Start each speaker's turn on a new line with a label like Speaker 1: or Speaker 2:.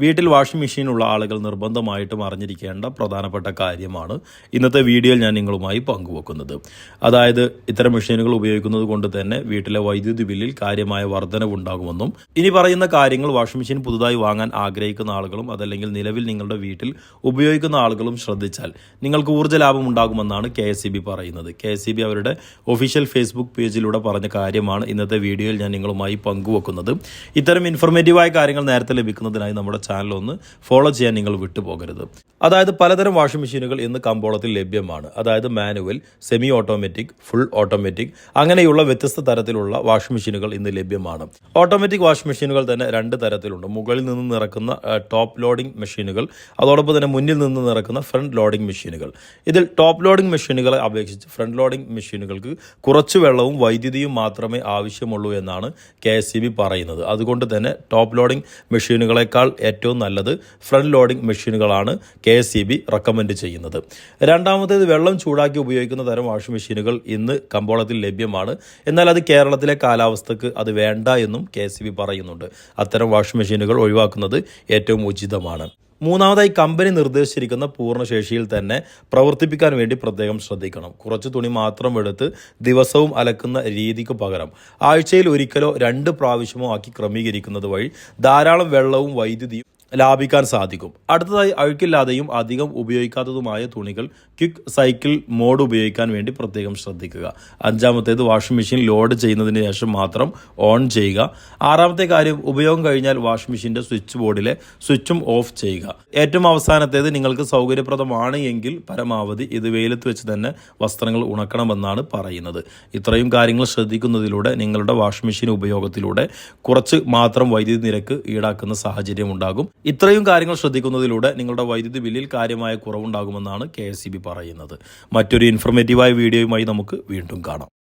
Speaker 1: വീട്ടിൽ washing machine ഉള്ള ആളുകൾ നിർബന്ധമായിട്ടും അറിഞ്ഞിരിക്കേണ്ട പ്രധാനപ്പെട്ട കാര്യമാണ് ഇന്നത്തെ വീഡിയോയിൽ ഞാൻ നിങ്ങളുമായി പങ്കുവെക്കുന്നത്. അതായത് ഇത്തരം മെഷീനുകൾ ഉപയോഗിക്കുന്നത് കൊണ്ട് തന്നെ വീട്ടിലെ വൈദ്യുതി ബില്ലിൽ കാര്യമായ വർധനവുണ്ടാകുമെന്നും ഇനി പറയുന്ന കാര്യങ്ങൾ വാഷിംഗ് മെഷീൻ പുതുതായി വാങ്ങാൻ ആഗ്രഹിക്കുന്ന ആളുകളും അതല്ലെങ്കിൽ നിലവിൽ നിങ്ങളുടെ വീട്ടിൽ ഉപയോഗിക്കുന്ന ആളുകളും ശ്രദ്ധിച്ചാൽ നിങ്ങൾക്ക് ഊർജ ലാഭം ഉണ്ടാകുമെന്നാണ് കെ എസ് പറയുന്നത്. കെ എസ് അവരുടെ ഒഫീഷ്യൽ ഫേസ്ബുക്ക് പേജിലൂടെ പറഞ്ഞ കാര്യമാണ് ഇന്നത്തെ വീഡിയോയിൽ ഞാൻ നിങ്ങളുമായി പങ്കുവെക്കുന്നത്. ഇത്തരം ഇൻഫർമേറ്റീവായ കാര്യങ്ങൾ നേരത്തെ ലഭിക്കുന്നതിനായി നമ്മുടെ ചാനൽ ഒന്ന് ഫോളോ ചെയ്യാൻ നിങ്ങൾ വിട്ടുപോകരുത്. അതായത് പലതരം വാഷിംഗ് മെഷീനുകൾ ഇന്ന് കമ്പോളത്തിൽ ലഭ്യമാണ്. അതായത് manual semi automatic full automatic അങ്ങനെയുള്ള വ്യത്യസ്ത തരത്തിലുള്ള വാഷിംഗ് മെഷീനുകൾ ഇന്ന് ലഭ്യമാണ്. ഓട്ടോമാറ്റിക് വാഷിംഗ് മെഷീനുകൾ തന്നെ രണ്ട് തരത്തിലുണ്ട്. മുകളിൽ നിന്ന് നിറക്കുന്ന ടോപ്പ് ലോഡിംഗ് മെഷീനുകൾ അതോടൊപ്പം തന്നെ മുന്നിൽ നിന്ന് നിറക്കുന്ന ഫ്രണ്ട് ലോഡിംഗ് മെഷീനുകൾ ഇതിൽ ടോപ്പ് ലോഡിംഗ് മെഷീനുകളെ അപേക്ഷിച്ച് ഫ്രണ്ട് ലോഡിംഗ് മെഷീനുകൾക്ക് കുറച്ച് വെള്ളവും വൈദ്യുതിയും മാത്രമേ ആവശ്യമുള്ളൂ എന്നാണ് കെ പറയുന്നത്. അതുകൊണ്ട് തന്നെ ടോപ്പ് ലോഡിംഗ് മെഷീനുകളെക്കാൾ ഏറ്റവും നല്ലത് front loading മെഷീനുകളാണ് K S C B recommend ചെയ്യുന്നത്. രണ്ടാമത്തേത് വെള്ളം ചൂടാക്കി ഉപയോഗിക്കുന്ന തരം വാഷിംഗ് മെഷീനുകൾ ഇന്ന് കമ്പോളത്തിൽ ലഭ്യമാണ്. എന്നാൽ അത് കേരളത്തിലെ കാലാവസ്ഥക്ക് അത് വേണ്ട എന്നും കെ പറയുന്നുണ്ട്. അത്തരം വാഷിംഗ് മെഷീനുകൾ ഒഴിവാക്കുന്നത് ഏറ്റവും ഉചിതമാണ്. മൂന്നാമതായി കമ്പനി നിർദ്ദേശിച്ചിരിക്കുന്ന പൂർണശേഷിയിൽ തന്നെ പ്രവർത്തിപ്പിക്കാൻ വേണ്ടി പ്രത്യേകം ശ്രദ്ധിക്കണം. കുറച്ച് തുണി മാത്രം എടുത്ത് ദിവസവും അലക്കുന്ന രീതിക്ക് പകരം ആഴ്ചയിൽ ഒരിക്കലോ രണ്ട് പ്രാവശ്യമോ ആക്കി ക്രമീകരിക്കുന്നത് വഴി ധാരാളം വെള്ളവും വൈദ്യുതിയും ലാഭിക്കാൻ സാധിക്കും. അടുത്തതായി അഴുക്കില്ലാതെയും അധികം ഉപയോഗിക്കാത്തതുമായ തുണികൾ ക്വിക്ക് സൈക്കിൾ മോഡ് ഉപയോഗിക്കാൻ വേണ്ടി പ്രത്യേകം ശ്രദ്ധിക്കുക. അഞ്ചാമത്തേത് വാഷിംഗ് മെഷീൻ ലോഡ് ചെയ്യുന്നതിന് ശേഷം മാത്രം ഓൺ ചെയ്യുക. ആറാമത്തെ കാര്യം ഉപയോഗം കഴിഞ്ഞാൽ വാഷിംഗ് മെഷീന്റെ സ്വിച്ച് ബോർഡിലെ സ്വിച്ചും ഓഫ് ചെയ്യുക. ഏറ്റവും അവസാനത്തേത് നിങ്ങൾക്ക് സൗകര്യപ്രദമാണ് എങ്കിൽ പരമാവധി ഇത് വെയിലത്ത് വെച്ച് തന്നെ വസ്ത്രങ്ങൾ ഉണക്കണമെന്നാണ് പറയുന്നത്. ഇത്രയും കാര്യങ്ങൾ ശ്രദ്ധിക്കുന്നതിലൂടെ നിങ്ങളുടെ വാഷിംഗ് മെഷീൻ ഉപയോഗത്തിലൂടെ കുറച്ച് മാത്രം വൈദ്യുതി നിരക്ക് ഈടാക്കുന്ന സാഹചര്യം ഉണ്ടാകും ഇത്രയും കാര്യങ്ങൾ ശ്രദ്ധിക്കുന്നതിലൂടെ നിങ്ങളുടെ വൈദ്യുതി ബില്ലിൽ കാര്യമായ കുറവുണ്ടാകുമെന്നാണ് കെ പറയുന്നത്. മറ്റൊരു ഇൻഫർമേറ്റീവായ വീഡിയോയുമായി നമുക്ക് വീണ്ടും കാണാം.